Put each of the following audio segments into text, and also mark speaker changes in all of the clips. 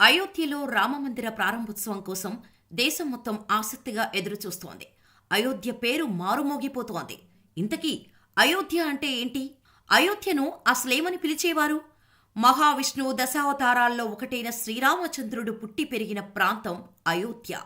Speaker 1: అయోధ్యలో రామమందిర ప్రారంభోత్సవం కోసం దేశం మొత్తం ఆసక్తిగా ఎదురుచూస్తోంది. అయోధ్య పేరు మారుమోగిపోతోంది. ఇంతకీ అయోధ్య అంటే ఏంటి? అయోధ్యను అసలేమని పిలిచేవారు? మహావిష్ణువు దశావతారాల్లో ఒకటైన శ్రీరామచంద్రుడు పుట్టి పెరిగిన ప్రాంతం అయోధ్య.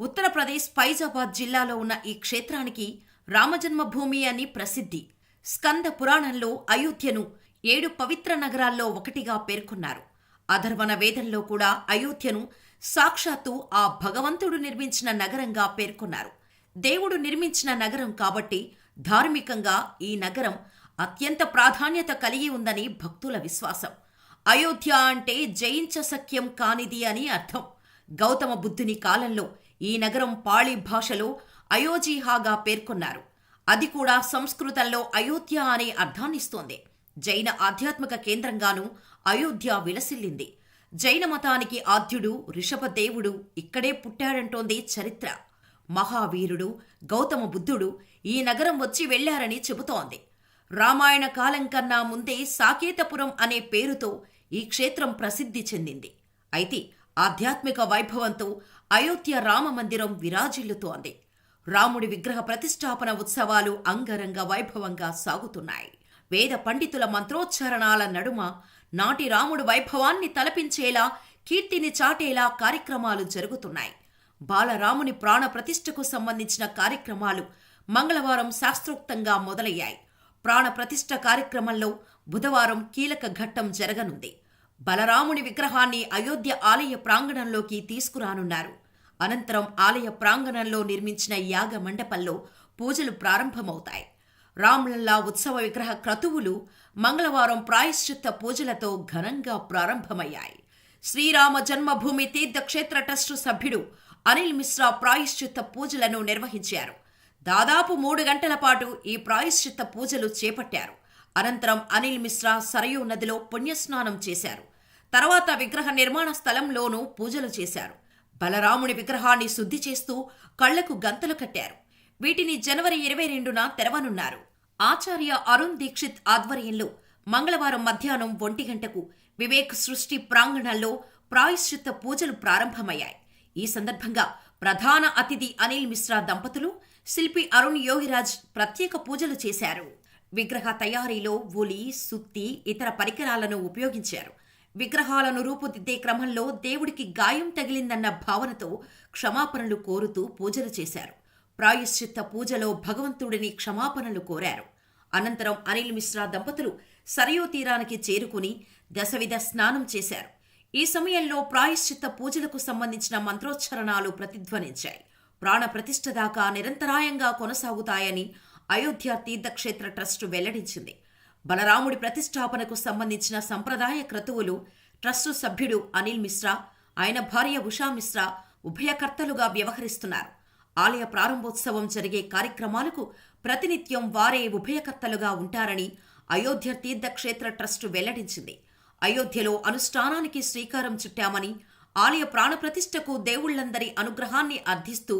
Speaker 1: ఉత్తరప్రదేశ్ ఫైజాబాద్ జిల్లాలో ఉన్న ఈ క్షేత్రానికి రామజన్మభూమి అని ప్రసిద్ధి. స్కంద పురాణంలో అయోధ్యను ఏడు పవిత్ర నగరాల్లో ఒకటిగా పేర్కొన్నారు. అధర్వణ వేదంలో కూడా అయోధ్యను సాక్షాత్తు ఆ భగవంతుడు నిర్మించిన నగరంగా పేర్కొన్నారు. దేవుడు నిర్మించిన నగరం కాబట్టి ధార్మికంగా ఈ నగరం అత్యంత ప్రాధాన్యత కలిగి ఉందని భక్తుల విశ్వాసం. అయోధ్య అంటే జయించసఖ్యం కానిది అని అర్థం. గౌతమ బుద్ధుని కాలంలో ఈ నగరం పాళీ భాషలో అయోజీహాగా పేర్కొన్నారు. అది కూడా సంస్కృతంలో అయోధ్య అనే అర్థాన్నిస్తోంది జైన ఆధ్యాత్మిక కేంద్రంగానూ అయోధ్య విలసిల్లింది. జైన మతానికి ఆద్యుడు ఋషభదేవుడు ఇక్కడే పుట్టాడంటోంది చరిత్ర. మహావీరుడు గౌతమ బుద్ధుడు ఈ నగరం వచ్చి వెళ్ళారని చెబుతోంది. రామాయణ కాలం కన్నా ముందే సాకేతపురం అనే పేరుతో ఈ క్షేత్రం ప్రసిద్ధి చెందింది. అయితే ఆధ్యాత్మిక వైభవంతో అయోధ్య రామ మందిరం విరాజిల్లుతోంది. రాముడి విగ్రహ ప్రతిష్టాపన ఉత్సవాలు అంగరంగ వైభవంగా సాగుతున్నాయి. వేద పండితుల మంత్రోచ్చారణాల నడుమ నాటి రాముడు వైభవాన్ని తలపించేలా కీర్తిని చాటేలా కార్యక్రమాలు జరుగుతున్నాయి. బాలరాముని ప్రాణ ప్రతిష్టకు సంబంధించిన కార్యక్రమాలు మంగళవారం శాస్త్రోక్తంగా మొదలయ్యాయి. ప్రాణ ప్రతిష్ఠ కార్యక్రమంలో బుధవారం కీలక ఘట్టం జరగనుంది. బలరాముని విగ్రహాన్ని అయోధ్య ఆలయ ప్రాంగణంలోకి తీసుకురానున్నారు. అనంతరం ఆలయ ప్రాంగణంలో నిర్మించిన యాగ మండపంలో పూజలు ప్రారంభమవుతాయి. రామ్లల్లా ఉత్సవ విగ్రహ క్రతువులు మంగళవారం ప్రాయశ్చిత్త పూజలతో ఘనంగా ప్రారంభమయ్యాయి. శ్రీరామ జన్మభూమి తీర్థక్షేత్ర ట్రస్టు సభ్యుడు అనిల్ మిశ్రా ప్రాయశ్చిత్త పూజలను నిర్వహించారు. దాదాపు మూడు గంటల పాటు ఈ ప్రాయశ్చిత్త పూజలు చేపట్టారు. అనంతరం అనిల్ మిశ్రా సరయూ నదిలో పుణ్యస్నానం చేశారు. తర్వాత విగ్రహ నిర్మాణ స్థలంలోనూ పూజలు చేశారు. బలరాముడి విగ్రహాన్ని శుద్ధి చేస్తూ కళ్ళకు గంతలు కట్టారు. వీటిని జనవరి ఇరవై రెండున తెరవనున్నారు. ఆచార్య అరుణ్ దీక్షిత్ ఆధ్వర్యంలో మంగళవారం మధ్యాహ్నం ఒంటి గంటకు వివేక్ సృష్టి ప్రాంగణంలో ప్రాయశ్చిత్త పూజలు ప్రారంభమయ్యాయి. ఈ సందర్భంగా ప్రధాన అతిథి అనిల్ మిశ్రా దంపతులు శిల్పి అరుణ్ యోగిరాజ్ ప్రత్యేక పూజలు చేశారు. విగ్రహ తయారీలో ఉలి సుత్తి ఇతర పరికరాలను ఉపయోగించారు. విగ్రహాలను రూపుదిద్దే క్రమంలో దేవుడికి గాయం తగిలిందన్న భావనతో క్షమాపణలు కోరుతూ పూజలు చేశారు. ప్రాయశ్చిత్త పూజలో భగవంతుడిని క్షమాపణలు కోరారు. అనంతరం అనిల్ మిశ్రా దంపతులు సరయూ తీరానికి చేరుకుని దశవిధ స్నానం చేశారు. ఈ సమయంలో ప్రాయశ్చిత్త పూజలకు సంబంధించిన మంత్రోచ్చరణాలు ప్రతిధ్వనించాయి. ప్రాణ ప్రతిష్ఠ దాకా నిరంతరాయంగా కొనసాగుతాయని అయోధ్య తీర్థక్షేత్ర ట్రస్టు వెల్లడించింది. బలరాముడి ప్రతిష్టాపనకు సంబంధించిన సంప్రదాయ క్రతువులు ట్రస్టు సభ్యుడు అనిల్ మిశ్రా ఆయన భార్య ఉషా మిశ్రా ఉభయకర్తలుగా వ్యవహరిస్తున్నారు. ఆలయ ప్రారంభోత్సవం జరిగే కార్యక్రమాలకు ప్రతినిత్యం వారే ఉభయకర్తలుగా ఉంటారని అయోధ్య తీర్థక్షేత్ర ట్రస్టు వెల్లడించింది. అయోధ్యలో అనుష్ఠానానికి శ్రీకారం చుట్టామని ఆలయ ప్రాణప్రతిష్ఠకు దేవుళ్ళందరి అనుగ్రహాన్ని అర్థిస్తూ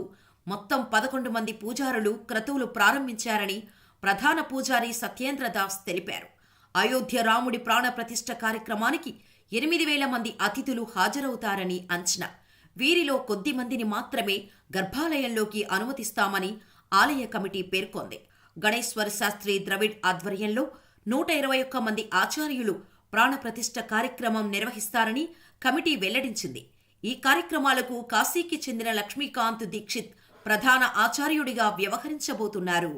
Speaker 1: మొత్తం పదకొండు మంది పూజారులు క్రతువులు ప్రారంభించారని ప్రధాన పూజారి సత్యేంద్ర దాస్ తెలిపారు. అయోధ్య రాముడి ప్రాణప్రతిష్ఠ కార్యక్రమానికి ఎనిమిది వేల మంది అతిథులు హాజరవుతారని అంచనా. వీరిలో కొద్ది మందిని మాత్రమే గర్భాలయంలోకి అనుమతిస్తామని ఆలయ కమిటీ పేర్కొంది. గణేశ్వర శాస్త్రి ద్రవిడ్ ఆధ్వర్యంలో నూట ఇరవై ఒక్క మంది ఆచార్యులు ప్రాణప్రతిష్ఠ కార్యక్రమం నిర్వహిస్తారని కమిటీ వెల్లడించింది. ఈ కార్యక్రమాలకు కాశీకి చెందిన లక్ష్మీకాంత్ దీక్షిత్ ప్రధాన ఆచార్యుడిగా వ్యవహరించబోతున్నారు.